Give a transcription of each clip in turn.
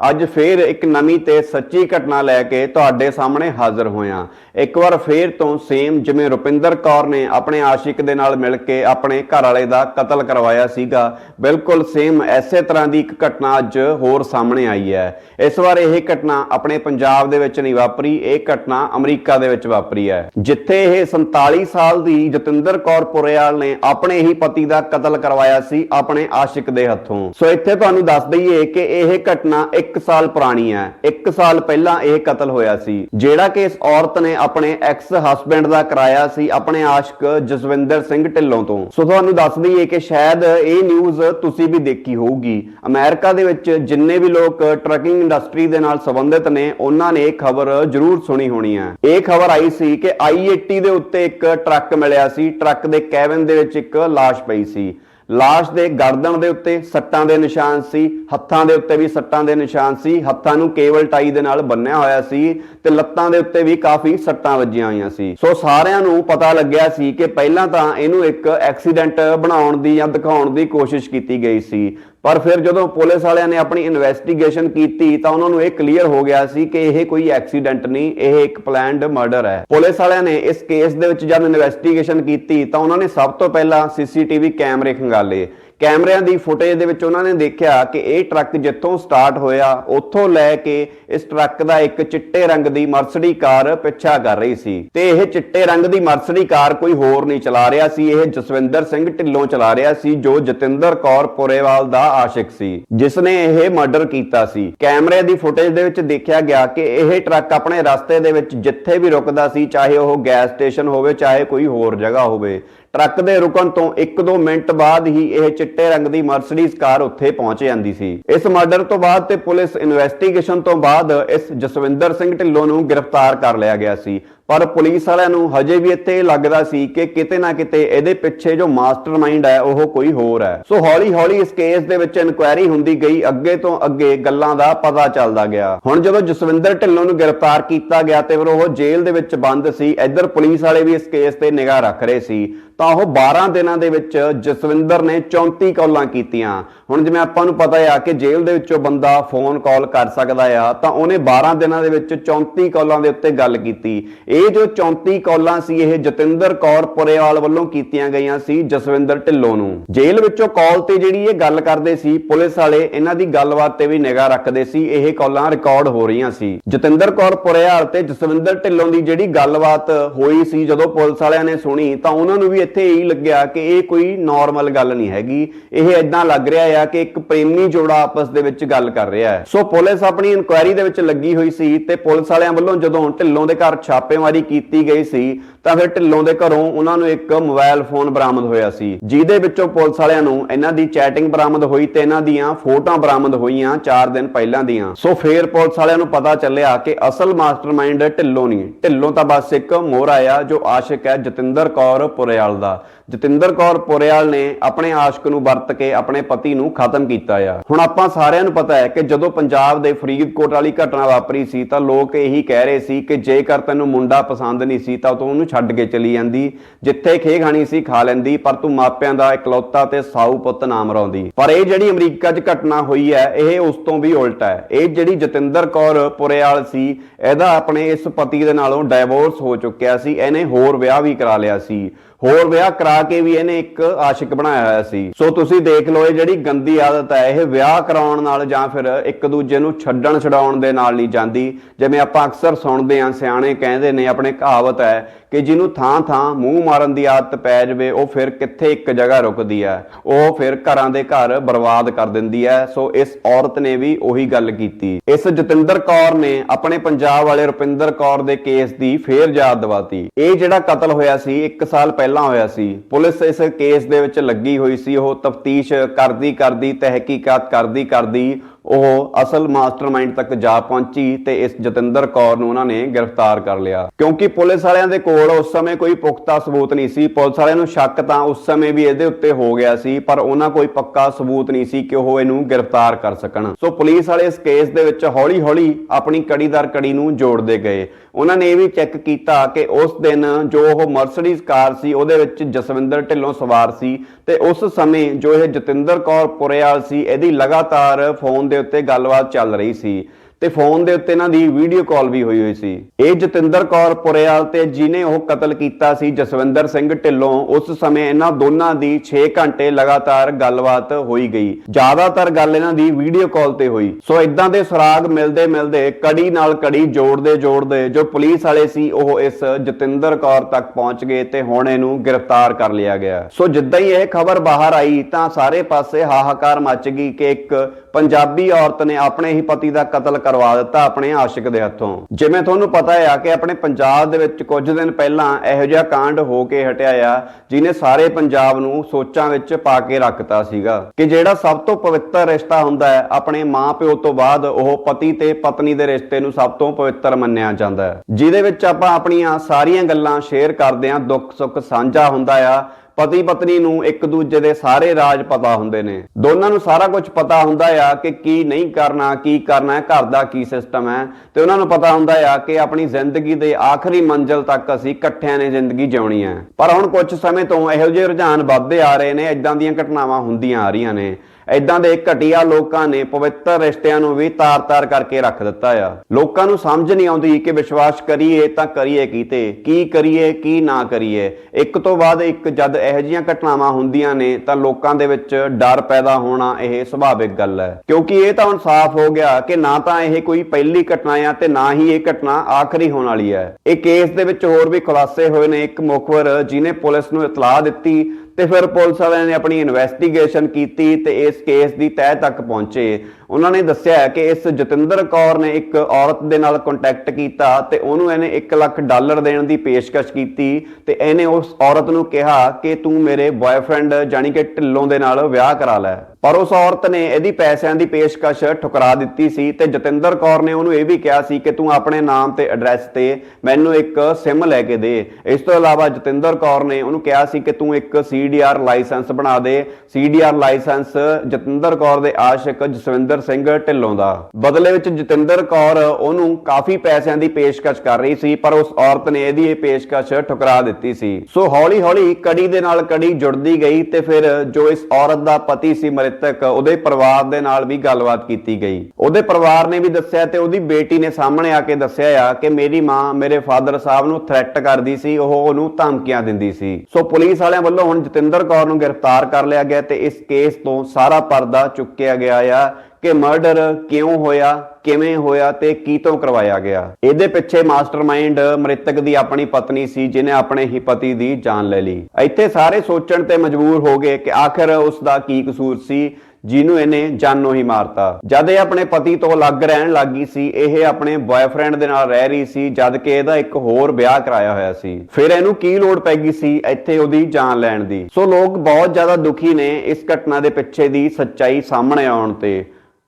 ਅੱਜ ਫੇਰ ਇੱਕ ਨਵੀਂ ਤੇ ਸੱਚੀ ਘਟਨਾ ਲੈ ਕੇ ਤੁਹਾਡੇ ਸਾਹਮਣੇ ਹਾਜ਼ਰ ਹੋਇਆ। ਇੱਕ ਵਾਰ ਫੇਰ ਤੋਂ ਸੇਮ ਜਿਵੇਂ ਰੁਪਿੰਦਰ ਕੌਰ ਨੇ ਆਪਣੇ ਆਸ਼ਿਕ ਦੇ ਨਾਲ ਮਿਲ ਕੇ ਆਪਣੇ ਘਰ ਵਾਲੇ ਦਾ ਕਤਲ ਕਰਵਾਇਆ ਸੀਗਾ, ਬਿਲਕੁਲ ਸੇਮ ਐਸੇ ਤਰ੍ਹਾਂ ਦੀ ਇੱਕ ਘਟਨਾ ਅੱਜ ਹੋਰ ਸਾਹਮਣੇ ਆਈ ਹੈ। ਇਸ ਵਾਰ ਇਹ ਘਟਨਾ ਆਪਣੇ ਪੰਜਾਬ ਦੇ ਵਿੱਚ ਨਹੀਂ ਵਾਪਰੀ, ਇਹ ਘਟਨਾ ਅਮਰੀਕਾ ਦੇ ਵਿੱਚ ਵਾਪਰੀ ਹੈ। ਜਿੱਥੇ ਇਹ 47 ਸਾਲ ਦੀ ਜਤਿੰਦਰ ਕੌਰ ਪੁਰੇਵਾਲ ਨੇ ਆਪਣੇ ਹੀ ਪਤੀ ਦਾ ਕਤਲ ਕਰਵਾਇਆ ਸੀ ਆਪਣੇ ਆਸ਼ਿਕ ਦੇ ਹੱਥੋਂ। ਸੋ ਇੱਥੇ ਤੁਹਾਨੂੰ ਦੱਸ ਦਈਏ ਕਿ ਇਹ ਘਟਨਾ ਇੱਕ 1 ਸਾਲ ਪੁਰਾਣੀ ਹੈ। 1 ਸਾਲ ਪਹਿਲਾਂ ਇਹ ਕਤਲ ਹੋਇਆ ਸੀ। ਜਿਹੜਾ ਕਿ ਇਸ ਔਰਤ ਨੇ ਆਪਣੇ ਐਕਸ ਹਸਬੰਡ ਦਾ ਕਰਾਇਆ ਸੀ, ਆਪਣੇ ਆਸ਼ਿਕ ਜਸਵਿੰਦਰ ਸਿੰਘ ਢਿੱਲੋਂ ਤੋਂ। ਸੋ ਤੁਹਾਨੂੰ ਦੱਸ ਦਈਏ ਕਿ ਸ਼ਾਇਦ ਇਹ ਨਿਊਜ਼ ਤੁਸੀਂ ਵੀ ਦੇਖੀ ਹੋਊਗੀ। ਅਮਰੀਕਾ ਦੇ ਵਿੱਚ ਜਿੰਨੇ ਵੀ ਲੋਕ ਟਰੱਕਿੰਗ ਇੰਡਸਟਰੀ ਦੇ ਨਾਲ ਸੰਬੰਧਿਤ ਨੇ, ਉਹਨਾਂ ਨੇ ਇਹ ਖਬਰ ਜ਼ਰੂਰ ਸੁਣੀ ਹੋਣੀ ਹੈ। ਇਹ ਖਬਰ ਆਈ ਸੀ ਕਿ i80 ਦੇ ਉੱਤੇ ਇੱਕ ਟਰੱਕ ਮਿਲਿਆ ਸੀ। ਟਰੱਕ ਦੇ ਕੈਬਨ ਦੇ ਵਿੱਚ ਇੱਕ ਲਾਸ਼ ਪਈ ਸੀ। ਲਾਸ਼ ਦੇ ਗਰਦਨ ਦੇ ਉੱਤੇ ਸੱਟਾਂ ਦੇ ਨਿਸ਼ਾਨ ਸੀ, ਹੱਥਾਂ ਦੇ ਉੱਤੇ ਵੀ ਸੱਟਾਂ ਦੇ ਨਿਸ਼ਾਨ ਸੀ, ਹੱਥਾਂ ਨੂੰ ਕੇਬਲ ਟਾਈ ਦੇ ਨਾਲ ਬੰਨਿਆ ਹੋਇਆ ਸੀ ਤੇ ਲੱਤਾਂ ਦੇ ਉੱਤੇ ਵੀ ਕਾਫੀ ਸੱਟਾਂ ਵੱਜੀਆਂ ਹੋਈਆਂ ਸੀ। ਸੋ ਸਾਰਿਆਂ ਨੂੰ ਪਤਾ ਲੱਗਿਆ ਸੀ ਕਿ ਪਹਿਲਾਂ ਤਾਂ ਇਹਨੂੰ ਇੱਕ ਐਕਸੀਡੈਂਟ ਬਣਾਉਣ ਦੀ ਜਾਂ ਦਿਖਾਉਣ ਦੀ ਕੋਸ਼ਿਸ਼ ਕੀਤੀ ਗਈ ਸੀ। ਪਰ ਫਿਰ ਜਦੋਂ ਪੁਲਿਸ ਵਾਲਿਆਂ ਨੇ ਆਪਣੀ ਇਨਵੈਸਟੀਗੇਸ਼ਨ ਕੀਤੀ ਤਾਂ ਉਹਨਾਂ ਨੂੰ ਇਹ ਕਲੀਅਰ ਹੋ ਗਿਆ ਸੀ ਕਿ ਇਹ ਕੋਈ ਐਕਸੀਡੈਂਟ ਨਹੀਂ, ਇਹ ਇੱਕ ਪਲਾਨਡ ਮਰਡਰ ਹੈ। ਪੁਲਿਸ ਵਾਲਿਆਂ ਨੇ ਇਸ ਕੇਸ ਦੇ ਵਿੱਚ ਜਦ ਇਨਵੈਸਟੀਗੇਸ਼ਨ ਕੀਤੀ ਤਾਂ ਉਹਨਾਂ ਨੇ ਸਭ ਤੋਂ ਪਹਿਲਾਂ ਸੀਸੀਟੀਵੀ ਕੈਮਰੇ ਖੰਗਾਲੇ। ਕੈਮਰਿਆਂ ਦੀ ਫੁਟੇਜ ਦੇ ਵਿੱਚ ਉਹਨਾਂ ਨੇ ਦੇਖਿਆ ਕਿ ਇਹ ਟਰੱਕ ਜਿੱਥੋਂ ਸਟਾਰਟ ਹੋਇਆ, ਉੱਥੋਂ ਲੈ ਕੇ ਇਸ ਟਰੱਕ ਦਾ ਇੱਕ ਚਿੱਟੇ ਰੰਗ ਦੀ ਮਰਸਡੀ ਕਾਰ ਪਿੱਛਾ ਕਰ ਰਹੀ ਸੀ। ਤੇ ਇਹ ਚਿੱਟੇ ਰੰਗ ਦੀ ਮਰਸਡੀ ਕਾਰ ਕੋਈ ਹੋਰ ਨਹੀਂ ਚਲਾ ਰਿਹਾ ਸੀ, ਇਹ ਜਸਵਿੰਦਰ ਸਿੰਘ ਢਿੱਲੋਂ ਚਲਾ ਰਿਹਾ ਸੀ, ਜੋ ਜਤਿੰਦਰ ਕੌਰ ਪੁਰੇਵਾਲ ਦਾ ਆਸ਼ਿਕ ਸੀ, ਜਿਸ ਨੇ ਇਹ ਮਰਡਰ ਕੀਤਾ ਸੀ। ਕੈਮਰੇ ਦੀ ਫੁਟੇਜ ਦੇ ਵਿੱਚ ਦੇਖਿਆ ਗਿਆ ਕਿ ਇਹ ਟਰੱਕ ਆਪਣੇ ਰਸਤੇ ਦੇ ਵਿੱਚ ਜਿੱਥੇ ਵੀ ਰੁਕਦਾ ਸੀ, ਚਾਹੇ ਉਹ ਗੈਸ ਸਟੇਸ਼ਨ ਹੋਵੇ, ਚਾਹੇ ਕੋਈ ਹੋਰ ਜਗ੍ਹਾ ਹੋਵੇ ਟਰੱਕ ਦੇ ਰੁਕਣ ਤੋਂ 1-2 ਮਿੰਟ ਬਾਅਦ ਹੀ ਇਹ ਚਿੱਟੇ ਰੰਗ ਦੀ ਮਰਸੀਡੀਜ਼ ਕਾਰ ਉੱਥੇ ਪਹੁੰਚ ਜਾਂਦੀ ਸੀ। ਇਸ ਮਰਡਰ ਤੋਂ ਬਾਅਦ ਤੇ ਪੁਲਿਸ ਇਨਵੈਸਟੀਗੇਸ਼ਨ ਤੋਂ ਬਾਅਦ ਇਸ ਜਸਵਿੰਦਰ ਸਿੰਘ ਢਿੱਲੋਂ ਨੂੰ ਗ੍ਰਿਫਤਾਰ ਕਰ ਲਿਆ ਗਿਆ ਸੀ। ਪਰ ਪੁਲਿਸ ਵਾਲਿਆਂ ਨੂੰ ਹਜੇ ਵੀ ਇੱਥੇ ਇਹ ਲੱਗਦਾ ਸੀ ਕਿ ਕਿਤੇ ਨਾ ਕਿਤੇ ਇਹਦੇ ਪਿੱਛੇ ਜੋ ਮਾਸਟਰਮਾਈਂਡ ਹੈ, ਉਹ ਕੋਈ ਹੋਰ ਹੈ। ਸੋ ਹੌਲੀ-ਹੌਲੀ ਇਸ ਕੇਸ ਦੇ ਵਿੱਚ ਇਨਕੁਆਇਰੀ ਹੁੰਦੀ ਗਈ। ਅੱਗੇ ਤੋਂ ਅੱਗੇ ਗੱਲਾਂ ਦਾ ਪਤਾ ਚੱਲਦਾ ਗਿਆ। ਹੁਣ ਜਦੋਂ ਜਸਵਿੰਦਰ ਢਿੱਲੋਂ ਨੂੰ ਗ੍ਰਿਫਤਾਰ ਕੀਤਾ ਗਿਆ ਤੇ ਫਿਰ ਉਹ ਜੇਲ੍ਹ ਦੇ ਵਿੱਚ ਬੰਦ ਸੀ, ਇੱਧਰ ਪੁਲਿਸ ਵਾਲੇ ਵੀ ਇਸ ਕੇਸ ਤੇ ਨਿਗਾਹ ਰੱਖ ਰਹੇ ਸੀ। ਤਾਂ ਉਹ 12 ਦਿਨਾਂ ਦੇ ਵਿੱਚ ਜਸਵਿੰਦਰ ਨੇ 34 ਕਾਲਾਂ ਕੀਤੀਆਂ। ਹੁਣ ਜਿਵੇਂ ਆਪਾਂ ਨੂੰ ਪਤਾ ਆ ਕਿ ਜੇਲ੍ਹ ਦੇ ਵਿੱਚੋਂ ਬੰਦਾ ਫੋਨ ਕਾਲ ਕਰ ਸਕਦਾ ਆ, ਤਾਂ ਉਹਨੇ 12 ਦਿਨਾਂ ਦੇ ਵਿੱਚ 34 ਕਾਲਾਂ ਦੇ ਉੱਤੇ ਗੱਲ ਕੀਤੀ। ਇਹ ਜੋ 34 ਕਾਲਾਂ ਸੀ, ਇਹ ਜਤਿੰਦਰ ਕੌਰ ਪੁਰੇਵਾਲ ਵੱਲੋਂ ਕੀਤੀਆਂ ਗਈਆਂ ਸੀ ਜਸਵਿੰਦਰ ਢਿੱਲੋਂ ਨੂੰ। ਜੇਲ੍ਹ ਵਿੱਚੋਂ ਕਾਲ ਤੇ ਜਿਹੜੀ ਇਹ ਗੱਲ ਕਰਦੇ ਸੀ, ਪੁਲਿਸ ਵਾਲੇ ਇਹਨਾਂ ਦੀ ਗੱਲਬਾਤ ਤੇ ਵੀ ਨਿਗਾਹ ਰੱਖਦੇ ਸੀ, ਇਹ ਕਾਲਾਂ ਰਿਕਾਰਡ ਹੋ ਰਹੀਆਂ ਸੀ। ਜਤਿੰਦਰ ਕੌਰ ਪੁਰੇਵਾਲ ਤੇ ਜਸਵਿੰਦਰ ਢਿੱਲੋਂ ਦੀ ਜਿਹੜੀ ਗੱਲਬਾਤ ਹੋਈ ਸੀ, ਜਦੋਂ ਪੁਲਿਸ ਵਾਲਿਆਂ ਨੇ ਸੁਣੀ, ਤਾਂ ਉਹਨਾਂ ਨੂੰ ਵੀ ਇੱਥੇ ਇਹੀ ਲੱਗਿਆ ਕਿ ਇਹ ਕੋਈ ਨਾਰਮਲ ਗੱਲ ਨਹੀਂ ਹੈਗੀ। ਇਹ ਇਦਾਂ ਲੱਗ ਰਿਹਾ ਆ ਕਿ ਇੱਕ ਪ੍ਰੇਮੀ ਜੋੜਾ ਆਪਸ ਦੇ ਵਿੱਚ ਗੱਲ ਕਰ ਰਿਹਾ ਹੈ। ਸੋ ਪੁਲਿਸ ਆਪਣੀ ਇਨਕੁਆਇਰੀ ਦੇ ਵਿੱਚ ਲੱਗੀ ਹੋਈ ਸੀ ਤੇ ਪੁਲਿਸ ਵਾਲਿਆਂ ਵੱਲੋਂ ਜਦੋਂ ਢਿੱਲੋਂ ਦੇ ਘਰ ਛਾਪੇਮਾਰੀ ਕੀਤੀ ਗਈ ਸੀ। ਤਾਂ ਫਿਰ ਢਿੱਲੋਂ ਦੇ ਘਰੋਂ ਉਹਨਾਂ ਨੂੰ ਇੱਕ ਮੋਬਾਈਲ ਫੋਨ ਬਰਾਮਦ ਹੋਇਆ ਸੀ, ਜਿਹਦੇ ਵਿੱਚੋਂ ਪੁਲਿਸ ਵਾਲਿਆਂ ਨੂੰ ਇਹਨਾਂ ਦੀ ਚੈਟਿੰਗ ਬਰਾਮਦ ਹੋਈ ਤੇ ਇਹਨਾਂ ਦੀਆਂ ਫੋਟੋਆਂ ਬਰਾਮਦ ਹੋਈਆਂ 4 ਦਿਨ ਪਹਿਲਾਂ ਦੀਆਂ। ਸੋ ਫੇਰ ਪੁਲਿਸ ਵਾਲਿਆਂ ਨੂੰ ਪਤਾ ਚੱਲਿਆ ਕਿ ਅਸਲ ਮਾਸਟਰਮਾਈਂਡ ਢਿੱਲੋਂ ਨਹੀਂ, ਢਿੱਲੋਂ ਤਾਂ ਬਸ ਇੱਕ ਮੋਹਰਾ ਆ ਜੋ ਆਸ਼ਿਕ ਹੈ, ਜਤਿੰਦਰ ਕੌਰ ਪੁਰੇਵਾਲ ਦਾ। ਜਤਿੰਦਰ ਕੌਰ ਪੁਰੇਵਾਲ ਨੇ ਆਪਣੇ ਆਸ਼ਿਕ ਨੂੰ ਵਰਤ ਕੇ ਆਪਣੇ ਪਤੀ ਨੂੰ ਖਤਮ ਕੀਤਾ ਆ। ਹੁਣ ਆਪਾਂ ਸਾਰਿਆਂ ਨੂੰ ਪਤਾ ਹੈ ਕਿ ਜਦੋਂ ਪੰਜਾਬ ਦੇ ਫਰੀਦਕੋਟ ਵਾਲੀ ਘਟਨਾ ਵਾਪਰੀ ਸੀ ਤਾਂ ਲੋਕ ਇਹੀ ਕਹਿ ਰਹੇ ਸੀ ਕਿ ਜੇਕਰ ਤੈਨੂੰ ਮੁੰਡਾ ਪਸੰਦ ਨਹੀਂ ਸੀ ਤਾਂ ਤੂੰ ਉਹਨੂੰ ਛੱਡ ਕੇ ਚਲੀ ਜਾਂਦੀ, ਜਿੱਥੇ ਖੇ ਖਾਣੀ ਸੀ ਖਾ ਲੈਂਦੀ, ਪਰ ਤੂੰ ਮਾਪਿਆਂ ਦਾ ਇਕਲੌਤਾ ਤੇ ਸਾਊ ਪੁੱਤ ਨਾ ਮਰਾਉਂਦੀ। ਪਰ ਇਹ ਜਿਹੜੀ ਅਮਰੀਕਾ 'ਚ ਘਟਨਾ ਹੋਈ ਹੈ, ਇਹ ਉਸ ਤੋਂ ਵੀ ਉਲਟ ਹੈ। ਇਹ ਜਿਹੜੀ ਜਤਿੰਦਰ ਕੌਰ ਪੁਰੇਵਾਲ ਸੀ, ਇਹਦਾ ਆਪਣੇ ਇਸ ਪਤੀ ਦੇ ਨਾਲੋਂ ਡਾਈਵੋਰਸ ਹੋ ਚੁੱਕਿਆ ਸੀ, ਇਹਨੇ ਹੋਰ ਵਿਆਹ ਵੀ ਕਰਾ ਲਿਆ ਸੀ। ਹੋਰ ਵਿਆਹ ਕਰਾ ਕੇ ਵੀ ਇਹਨੇ ਇੱਕ ਆਸ਼ਿਕ ਬਣਾਇਆ ਹੋਇਆ ਸੀ। ਸੋ ਤੁਸੀਂ ਦੇਖ ਲਓ ਇਹ ਜਿਹੜੀ ਗੰਦੀ ਆਦਤ ਹੈ, ਇਹ ਵਿਆਹ ਕਰਾਉਣ ਨਾਲ ਜਾਂ ਫਿਰ ਇੱਕ ਦੂਜੇ ਨੂੰ ਛੱਡਣ ਛਡਾਉਣ ਦੇ ਨਾਲ ਨਹੀਂ ਜਾਂਦੀ। ਜਿਵੇਂ ਆਪਾਂ ਅਕਸਰ ਸੁਣਦੇ ਆਂ ਸਿਆਣੇ ਕਹਿੰਦੇ ਨੇ, ਆਪਣੇ ਕਹਾਵਤ ਹੈ ਕਿ ਜਿਹਨੂੰ ਥਾਂ ਥਾਂ ਮੂੰਹ ਮਾਰਨ ਦੀ ਆਦਤ ਪੈ ਜਾਵੇ, ਉਹ ਫਿਰ ਕਿੱਥੇ ਇੱਕ ਜਗ੍ਹਾ ਰੁਕਦੀ ਹੈ? ਉਹ ਫਿਰ ਘਰਾਂ ਦੇ ਘਰ ਬਰਬਾਦ ਕਰ ਦਿੰਦੀ ਹੈ। ਸੋ ਇਸ ਔਰਤ ਨੇ ਵੀ ਉਹੀ ਗੱਲ ਕੀਤੀ। ਇਸ ਜਤਿੰਦਰ ਕੌਰ ਨੇ ਆਪਣੇ ਪੰਜਾਬ ਵਾਲੇ ਰੁਪਿੰਦਰ ਕੌਰ ਦੇ ਕੇਸ ਦੀ ਫੇਰ ਯਾਦ ਦਿਵਾਤੀ। ਇਹ ਜਿਹੜਾ ਕਤਲ ਹੋਇਆ ਸੀ 1 ਸਾਲ ਪਹਿਲਾਂ ਹੋਇਆ ਸੀ। ਪੁਲਿਸ ਇਸ ਕੇਸ ਦੇ ਵਿੱਚ ਲੱਗੀ ਹੋਈ ਸੀ। ਉਹ ਤਫਤੀਸ਼ ਕਰਦੀ ਕਰਦੀ ਤਹਿਕੀਕਾਤ ਕਰਦੀ ਕਰਦੀ ਉਹ ਅਸਲ ਮਾਸਟਰਮਾਈਂਡ ਤੱਕ ਜਾ ਪਹੁੰਚੀ ਤੇ ਇਸ ਜਤਿੰਦਰ ਕੌਰ ਨੂੰ ਉਹਨਾਂ ਨੇ ਗ੍ਰਿਫਤਾਰ ਕਰ ਲਿਆ। ਕਿਉਂਕਿ ਪੁਲਿਸ ਵਾਲਿਆਂ ਦੇ ਕੋਲ ਉਸ ਸਮੇਂ ਕੋਈ ਪੁਖਤਾ ਸਬੂਤ ਨਹੀਂ ਸੀ। ਪੁਲਿਸ ਵਾਲਿਆਂ ਨੂੰ ਸ਼ੱਕ ਤਾਂ ਉਸ ਸਮੇਂ ਵੀ ਇਹਦੇ ਉੱਤੇ ਹੋ ਗਿਆ ਸੀ, ਪਰ ਉਹਨਾਂ ਕੋਈ ਪੱਕਾ ਸਬੂਤ ਨਹੀਂ ਸੀ ਕਿ ਉਹ ਇਹਨੂੰ ਗ੍ਰਿਫਤਾਰ ਕਰ ਸਕਣ। ਸੋ ਪੁਲਿਸ ਵਾਲੇ ਇਸ ਕੇਸ ਦੇ ਵਿੱਚ ਹੌਲੀ-ਹੌਲੀ ਆਪਣੀ ਕੜੀਦਾਰ ਕੜੀ ਨੂੰ ਜੋੜਦੇ ਗਏ। ਉਹਨਾਂ ਨੇ ਇਹ ਵੀ ਚੈੱਕ ਕੀਤਾ ਕਿ ਉਸ ਦਿਨ ਜੋ ਉਹ ਮਰਸੀਡੀਜ਼ ਕਾਰ ਸੀ, ਉਹਦੇ ਵਿੱਚ ਜਸਵਿੰਦਰ ਢਿੱਲੋਂ ਸਵਾਰ ਸੀ। ਤੇ ਉਸ ਸਮੇਂ ਜੋ ਇਹ ਜਤਿੰਦਰ ਕੌਰ ਪੁਰੇਵਾਲ ਸੀ, ਇਹਦੀ ਲਗਾਤਾਰ ਫੋਨ ਦੇ ਉੱਤੇ ਗੱਲਬਾਤ ਚੱਲ ਰਹੀ ਸੀ। ਤੇ ਫੋਨ ਦੇ ਉੱਤੇ ਇਹਨਾਂ ਦੀ ਵੀਡੀਓ ਕਾਲ ਵੀ ਹੋਈ ਹੋਈ ਸੀ। ਇਹ ਜਤਿੰਦਰ ਕੌਰ ਪੁਰੇਵਾਲ ਤੇ ਜਿਨੇ ਉਹ ਕਤਲ ਕੀਤਾ ਸੀ ਜਸਵਿੰਦਰ ਸਿੰਘ ਢਿੱਲੋਂ, ਉਸ ਸਮੇਂ ਇਹਨਾਂ ਦੋਨਾਂ ਦੀ 6 ਘੰਟੇ ਲਗਾਤਾਰ ਗੱਲਬਾਤ ਹੋਈ ਗਈ। ਜ਼ਿਆਦਾਤਰ ਗੱਲ ਇਹਨਾਂ ਦੀ ਵੀਡੀਓ ਕਾਲ ਤੇ ਹੋਈ। ਸੋ ਇਦਾਂ ਦੇ ਸੁਰਾਗ ਮਿਲਦੇ ਮਿਲਦੇ ਕੜੀ ਨਾਲ ਕੜੀ ਜੋੜਦੇ ਜੋੜਦੇ ਜੋ ਪੁਲਿਸ ਵਾਲੇ ਸੀ, ਉਹ ਇਸ ਜਤਿੰਦਰ ਕੌਰ ਤੱਕ ਪਹੁੰਚ ਗਏ ਤੇ ਹੁਣ ਇਹਨੂੰ ਗ੍ਰਿਫਤਾਰ ਕਰ ਲਿਆ ਗਿਆ। ਸੋ ਜਿੱਦਾਂ ਹੀ ਇਹ ਖਬਰ ਬਾਹਰ ਆਈ ਤਾਂ ਸਾਰੇ ਪਾਸੇ ਹਾਹਾਕਾਰ ਮਚ ਗਈ ਕਿ ਇੱਕ ਪੰਜਾਬੀ ਔਰਤ ਨੇ ਆਪਣੇ ਹੀ ਪਤੀ ਦਾ ਕਤਲ ਕਰਵਾ ਦਿੱਤਾ ਆਪਣੇ ਆਸ਼ਿਕ ਦੇ ਹੱਥੋਂ। ਜਿਵੇਂ ਤੁਹਾਨੂੰ ਪਤਾ ਆ ਕਿ ਆਪਣੇ ਪੰਜਾਬ ਦੇ ਵਿੱਚ ਕੁਝ ਦਿਨ ਪਹਿਲਾਂ ਇਹੋ ਜਿਹਾ ਕਾਂਡ ਹੋ ਕੇ ਹਟਿਆ ਆ, ਜਿਹਨੇ ਸਾਰੇ ਪੰਜਾਬ ਨੂੰ ਸੋਚਾਂ ਵਿੱਚ ਪਾ ਕੇ ਰੱਖਤਾ ਸੀਗਾ। ਕਿ ਜਿਹੜਾ ਸਭ ਤੋਂ ਪਵਿੱਤਰ ਰਿਸ਼ਤਾ ਹੁੰਦਾ ਹੈ, ਆਪਣੇ ਮਾਂ-ਪਿਓ ਤੋਂ ਬਾਅਦ ਉਹ ਪਤੀ ਤੇ ਪਤਨੀ ਦੇ ਰਿਸ਼ਤੇ ਨੂੰ ਸਭ ਤੋਂ ਪਵਿੱਤਰ ਮੰਨਿਆ ਜਾਂਦਾ ਹੈ। ਜਿਹਦੇ ਵਿੱਚ ਆਪਾਂ ਆਪਣੀਆਂ ਸਾਰੀਆਂ ਗੱਲਾਂ ਸ਼ੇਅਰ ਕਰਦੇ ਹਾਂ ਦੁੱਖ ਸੁੱਖ ਸਾਂਝਾ ਹੁੰਦਾ ਆ ਪਤੀ ਪਤਨੀ ਨੂੰ ਇੱਕ ਦੂਜੇ ਦੇ ਸਾਰੇ ਰਾਜ ਪਤਾ ਹੁੰਦੇ ਨੇ। ਦੋਨਾਂ ਨੂੰ ਸਾਰਾ ਕੁਝ ਪਤਾ ਹੁੰਦਾ ਆ ਕਿ ਕੀ ਨਹੀਂ ਕਰਨਾ, ਕੀ ਕਰਨਾ ਹੈ, ਘਰ ਦਾ ਕੀ ਸਿਸਟਮ ਹੈ। ਤੇ ਉਹਨਾਂ ਨੂੰ ਪਤਾ ਹੁੰਦਾ ਆ ਕਿ ਆਪਣੀ ਜ਼ਿੰਦਗੀ ਦੇ ਆਖਰੀ ਮੰਜ਼ਲ ਤੱਕ ਅਸੀਂ ਇਕੱਠਿਆਂ ਨੇ ਜ਼ਿੰਦਗੀ ਜਿਉਣੀ ਹੈ। ਪਰ ਹੁਣ ਕੁਝ ਸਮੇਂ ਤੋਂ ਇਹੋ ਜਿਹੇ ਰੁਝਾਨ ਵੱਧਦੇ ਆ ਰਹੇ ਨੇ ਇਦਾਂ ਦੀਆਂ ਘਟਨਾਵਾਂ ਹੁੰਦੀਆਂ ਆ ਰਹੀਆਂ ਨੇ। ਇਦਾਂ ਦੇ ਘਟੀਆ ਲੋਕਾਂ ਨੇ ਪਵਿੱਤਰ ਰਿਸ਼ਤਿਆਂ ਨੂੰ ਵੀ ਤਾਰ-ਤਾਰ ਕਰਕੇ ਰੱਖ ਦਿੱਤਾ ਆ। ਲੋਕਾਂ ਨੂੰ ਸਮਝ ਨਹੀਂ ਆਉਂਦੀ ਕਿ ਵਿਸ਼ਵਾਸ ਕਰੀਏ ਤਾਂ ਕਰੀਏ ਕੀਤੇ, ਕੀ ਕਰੀਏ, ਕੀ ਨਾ ਕਰੀਏ। ਇੱਕ ਤੋਂ ਬਾਅਦ ਇੱਕ ਜਦ ਇਹੋ ਜਿਹੀਆਂ ਘਟਨਾਵਾਂ ਹੁੰਦੀਆਂ ਨੇ ਤਾਂ ਲੋਕਾਂ ਦੇ ਵਿੱਚ ਡਰ ਪੈਦਾ ਹੋਣਾ ਇਹ ਸੁਭਾਵਿਕ ਗੱਲ ਹੈ। ਕਿਉਂਕਿ ਇਹ ਤਾਂ ਹੁਣ ਸਾਫ਼ ਹੋ ਗਿਆ ਕਿ ਨਾ ਤਾਂ ਇਹ ਕੋਈ ਪਹਿਲੀ ਘਟਨਾ ਆ ਤੇ ਨਾ ਹੀ ਇਹ ਘਟਨਾ ਆਖਰੀ ਹੋਣ ਵਾਲੀ ਹੈ। ਇਹ ਕੇਸ ਦੇ ਵਿੱਚ ਹੋਰ ਵੀ ਖੁਲਾਸੇ ਹੋਏ ਨੇ। ਇੱਕ ਮੁਖਬਰ ਜਿਨੇ ਪੁਲਿਸ ਨੂੰ ਇਤਲਾਹ ਦਿੱਤੀ ਤੇ ਫਿਰ ਪੁਲਿਸ ਵਾਲਿਆਂ ਨੇ ਆਪਣੀ ਇਨਵੈਸਟੀਗੇਸ਼ਨ ਕੀਤੀ ਤੇ ਇਸ ਕੇਸ ਦੀ ਤਹਿ ਤੱਕ ਪਹੁੰਚੇ। ਉਹਨਾਂ ਨੇ ਦੱਸਿਆ ਕਿ ਇਸ ਜਤਿੰਦਰ ਕੌਰ ਨੇ ਇੱਕ ਔਰਤ ਦੇ ਨਾਲ ਕੰਟੈਕਟ ਕੀਤਾ ਤੇ ਉਹਨੂੰ ਇਹਨੇ 1 ਲੱਖ ਡਾਲਰ ਦੇਣ ਦੀ ਪੇਸ਼ਕਸ਼ ਕੀਤੀ ਤੇ ਇਹਨੇ ਉਸ ਔਰਤ ਨੂੰ ਕਿਹਾ ਕਿ ਤੂੰ ਮੇਰੇ ਬॉयਫ੍ਰੈਂਡ ਜਾਨੀ ਕਿ ਢਿੱਲੋਂ ਦੇ ਨਾਲ ਵਿਆਹ ਕਰਾ ਲੈ। ਪਰ ਉਸ ਔਰਤ ਨੇ ਇਹਦੀ ਪੈਸਿਆਂ ਦੀ ਪੇਸ਼ਕਸ਼ ਠੁਕਰਾ ਦਿੱਤੀ ਸੀ ਤੇ ਜਤਿੰਦਰ ਕੌਰ ਨੇ ਉਹਨੂੰ ਇਹ ਵੀ ਕਿਹਾ ਸੀ ਕਿ ਤੂੰ ਆਪਣੇ ਨਾਮ ਤੇ ਐਡਰੈਸ ਤੇ ਮੈਨੂੰ ਇੱਕ ਸਿਮ ਲੈ ਕੇ ਦੇ। ਇਸ ਤੋਂ ਇਲਾਵਾ ਜਤਿੰਦਰ ਕੌਰ ਨੇ ਉਹਨੂੰ ਕਿਹਾ ਸੀ ਕਿ ਤੂੰ ਇੱਕ ਸੀਡੀਆਰ ਲਾਇਸੈਂਸ ਬਣਾ ਦੇ। ਸੀਡੀਆਰ ਲਾਇਸੈਂਸ ਜਤਿੰਦਰ ਕੌਰ ਦੇ ਆਸ਼ਿਕ ਜਸਵਿੰਦਰ ਸਿੰਘ ਢਿੱਲੋਂ ਦਾ। ਬਦਲੇ ਵਿੱਚ ਜਤਿੰਦਰ ਕੌਰ ਉਹਨੂੰ ਕਾਫੀ ਪੈਸਿਆਂ ਦੀ ਪੇਸ਼ਕਸ਼ ਕਰ ਰਹੀ ਸੀ, ਪਰ ਉਸ ਔਰਤ ਨੇ ਇਹਦੀ ਇਹ ਪੇਸ਼ਕਸ਼ ਠੁਕਰਾ ਦਿੱਤੀ ਸੀ। ਸੋ ਹੌਲੀ ਹੌਲੀ ਕੜੀ ਦੇ ਨਾਲ ਕੜੀ ਜੁੜਦੀ ਗਈ ਤੇ ਫਿਰ ਜੋ ਇਸ ਔਰਤ ਦਾ ਪਤੀ ਸੀ ਮ੍ਰਿਤਕ, ਉਹਦੇ ਪਰਿਵਾਰ ਦੇ ਨਾਲ ਵੀ ਗੱਲਬਾਤ ਕੀਤੀ ਗਈ। ਉਹਦੇ ਪਰਿਵਾਰ ਨੇ ਵੀ ਦੱਸਿਆ ਤੇ ਉਹਦੀ ਬੇਟੀ ਨੇ ਸਾਹਮਣੇ ਆ ਕੇ ਦੱਸਿਆ ਆ ਕਿ ਮੇਰੀ ਮਾਂ ਮੇਰੇ ਫਾਦਰ ਸਾਹਿਬ ਨੂੰ ਥ੍ਰੈਟ ਕਰਦੀ ਸੀ, ਉਹ ਉਹਨੂੰ ਧਮਕੀਆਂ ਦਿੰਦੀ ਸੀ। ਸੋ ਪੁਲਿਸ ਵਾਲਿਆਂ ਵੱਲੋਂ ਹੁਣ ਜਤਿੰਦਰ ਕੌਰ ਨੂੰ ਗ੍ਰਿਫਤਾਰ ਕਰ ਲਿਆ ਗਿਆ ਤੇ ਇਸ ਕੇਸ ਤੋਂ ਸਾਰਾ ਪਰਦਾ ਚੁੱਕਿਆ ਗਿਆ ਆ ਕਿ ਮਰਡਰ ਕਿਉਂ ਹੋਇਆ, ਕਿਵੇਂ ਹੋਇਆ ਤੇ ਕੀ ਤੋਂ ਕਰਵਾਇਆ ਗਿਆ। ਇਹਦੇ ਪਿੱਛੇ ਮਾਸਟਰਮਾਈਂਡ ਮ੍ਰਿਤਕ ਦੀ ਆਪਣੀ ਪਤਨੀ ਸੀ ਜਿਨੇ ਆਪਣੇ ਹੀ ਪਤੀ ਦੀ ਜਾਨ ਲੈ ਲਈ। ਇੱਥੇ ਸਾਰੇ ਸੋਚਣ ਤੇ ਮਜਬੂਰ ਹੋ ਗਏ ਕਿ ਆਖਿਰ ਉਸ ਦਾ ਕੀ ਕਸੂਰ ਸੀ, ਜਿਹਨੂੰ ਇਹਨੇ ਜਾਨੋਂ ਹੀ ਮਾਰਤਾ। ਜਦ ਇਹ ਆਪਣੇ ਪਤੀ ਤੋਂ ਅਲੱਗ ਰਹਿਣ ਲੱਗੀ ਸੀ, ਇਹ ਆਪਣੇ ਬॉयਫ੍ਰੈਂਡ ਦੇ ਨਾਲ ਰਹਿ ਰਹੀ ਸੀ, ਜਦ ਕਿ ਇਹਦਾ ਇੱਕ ਹੋਰ ਵਿਆਹ ਕਰਾਇਆ ਹੋਇਆ ਸੀ। ਫਿਰ ਇਹਨੂੰ ਕੀ ਲੋੜ ਪੈ ਗਈ ਸੀ, ਇੱਥੇ ਉਹਦੀ ਜਾਨ ਲੈਣ ਦੀ। ਸੋ ਲੋਕ ਬਹੁਤ ਜ਼ਿਆਦਾ ਦੁਖੀ ਨੇ ਇਸ ਘਟਨਾ ਦੇ ਪਿੱਛੇ ਦੀ ਸੱਚਾਈ ਸਾਹਮਣੇ ਆਉਣ ਤੇ।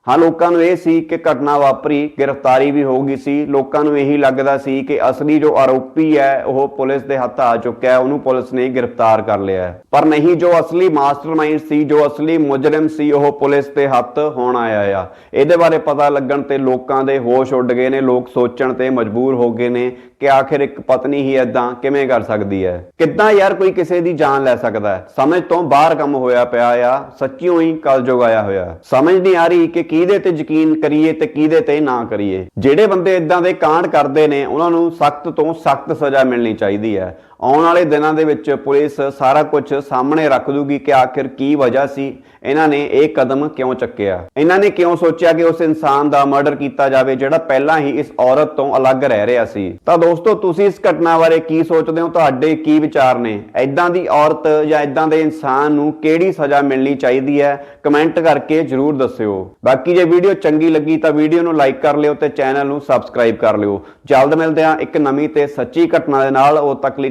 ਹਾਂ, ਲੋਕਾਂ ਨੂੰ ਇਹ ਸੀ ਕਿ ਘਟਨਾ ਵਾਪਰੀ, ਗ੍ਰਿਫਤਾਰੀ ਵੀ ਹੋ ਗਈ ਸੀ। ਲੋਕਾਂ ਨੂੰ ਇਹੀ ਲੱਗਦਾ ਸੀ ਕਿ ਅਸਲੀ ਜੋ ਆਰੋਪੀ ਹੈ, ਉਹ ਪੁਲਿਸ ਦੇ ਹੱਥ ਆ ਚੁੱਕਿਆ ਹੈ, ਉਹਨੂੰ ਪੁਲਿਸ ਨੇ ਗ੍ਰਿਫਤਾਰ ਕਰ ਲਿਆ ਹੈ। ਪਰ ਨਹੀਂ, ਜੋ ਅਸਲੀ ਮਾਸਟਰਮਾਈਂਡ ਸੀ, ਜੋ ਅਸਲੀ ਮੁਜਰਮ ਸੀ, ਉਹ ਪੁਲਿਸ ਦੇ ਹੱਥ ਹੋਣ ਆਇਆ ਆ। ਇਹਦੇ ਬਾਰੇ ਪਤਾ ਲੱਗਣ ਤੇ ਲੋਕਾਂ ਦੇ ਹੋਸ਼ ਉੱਡ ਗਏ ਨੇ, ਲੋਕ ਸੋਚਣ ਤੇ ਮਜਬੂਰ ਹੋ ਗਏ ਨੇ ਕਿ ਆਖਿਰ ਇੱਕ ਪਤਨੀ ਹੀ ਐਦਾਂ ਕਿਵੇਂ ਕਰ ਸਕਦੀ ਹੈ? ਕਿੱਦਾਂ ਯਾਰ ਕੋਈ ਕਿਸੇ ਦੀ ਜਾਨ ਲੈ ਸਕਦਾ ਹੈ? ਸਮਝ ਤੋਂ ਬਾਹਰ ਕੰਮ ਹੋਇਆ ਪਿਆ ਆ, ਸੱਚੀਓ ਹੀ ਕਲਯੁਗ ਆਇਆ ਹੋਇਆ ਸਮਝ ਨਹੀਂ ਆ ਰਹੀ ਕਿ ਕਿਹਦੇ ਤੇ ਯਕੀਨ ਕਰੀਏ ਤੇ ਕਿਹਦੇ ਤੇ ਨਾ ਕਰੀਏ। ਜਿਹੜੇ ਬੰਦੇ ਇਦਾਂ ਦੇ ਕਾਂਡ ਕਰਦੇ ਨੇ, ਉਹਨਾਂ ਨੂੰ ਸਖਤ ਤੋਂ ਸਖਤ ਸਜ਼ਾ ਮਿਲਣੀ ਚਾਹੀਦੀ ਹੈ। ਆਉਣ ਵਾਲੇ ਦਿਨਾਂ ਦੇ ਵਿੱਚ ਪੁਲਿਸ ਸਾਰਾ ਕੁਝ ਸਾਹਮਣੇ ਰੱਖ ਦੂਗੀ ਕਿ ਆਖਿਰ ਕੀ ਵਜ੍ਹਾ ਸੀ। ਇਹਨਾਂ ਨੇ ਇਹ ਕਦਮ ਕਿਉਂ ਚੱਕਿਆ? ਇਹਨਾਂ ਨੇ ਕਿਉਂ ਸੋਚਿਆ ਕਿ ਉਸ ਇਨਸਾਨ ਦਾ ਮਰਡਰ ਕੀਤਾ ਜਾਵੇ, ਜਿਹੜਾ ਪਹਿਲਾਂ ਹੀ ਇਸ ਔਰਤ ਤੋਂ ਅਲੱਗ ਰਹਿ ਰਿਹਾ ਸੀ? ਤਾਂ ਦੋਸਤੋ, ਤੁਸੀਂ ਇਸ ਘਟਨਾ ਬਾਰੇ ਕੀ ਸੋਚਦੇ ਹੋ? ਤੁਹਾਡੇ ਕੀ ਵਿਚਾਰ ਨੇ? ਐਦਾਂ ਦੀ ਔਰਤ ਜਾਂ ਐਦਾਂ ਦੇ ਇਨਸਾਨ ਨੂੰ ਕਿਹੜੀ ਸਜ਼ਾ ਮਿਲਣੀ ਚਾਹੀਦੀ ਹੈ? ਕਮੈਂਟ ਕਰਕੇ ਜਰੂਰ ਦੱਸਿਓ। ਬਾਕੀ ਜੇ ਵੀਡੀਓ ਚੰਗੀ ਲੱਗੀ ਤਾਂ ਵੀਡੀਓ ਨੂੰ ਲਾਈਕ ਕਰ ਲਿਓ ਤੇ ਚੈਨਲ ਨੂੰ ਸਬਸਕ੍ਰਾਈਬ ਕਰ ਲਿਓ। ਜਲਦ ਮਿਲਦੇ ਹਾਂ ਇੱਕ ਨਵੀਂ ਤੇ ਸੱਚੀ ਘਟਨਾ ਦੇ ਨਾਲ। ਉਹ ਤੱਕ ਲਈ